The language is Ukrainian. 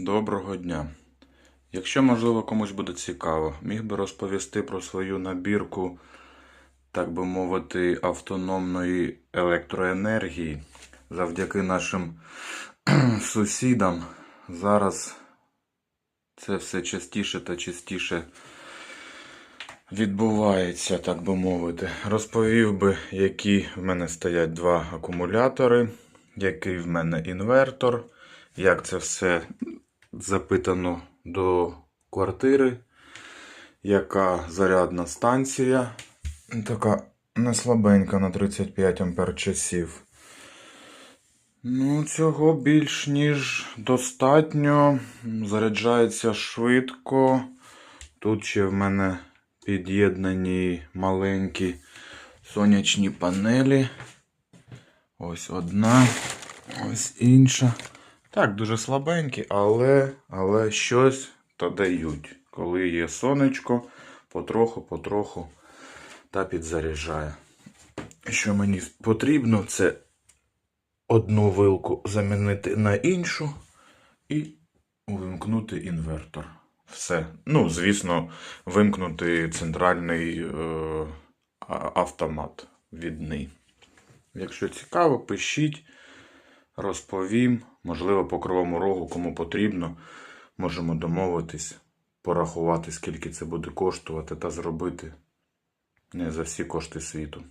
Доброго дня. Якщо, можливо, комусь буде цікаво, міг би розповісти про свою набірку, так би мовити, автономної електроенергії. Завдяки нашим сусідам зараз це все частіше та частіше відбувається, так би мовити. Розповів би, які в мене стоять два акумулятори, який в мене інвертор, як це все запитано до квартири, яка зарядна станція, така не слабенька на 35 ампер часів. Ну, цього більш ніж достатньо. Заряджається швидко. Тут ще в мене під'єднані маленькі сонячні панелі. Ось одна, ось інша. Так, дуже слабенькі, але, але щось то дають. Коли є сонечко, потроху-потроху та підзаряджає. Що мені потрібно, це одну вилку замінити на іншу і увімкнути інвертор. Все. Ну, звісно, вимкнути центральний е, автомат відний. Якщо цікаво, пишіть, розповім. Можливо, по кривому рогу, кому потрібно, можемо домовитись, порахувати, скільки це буде коштувати, та зробити не за всі кошти світу.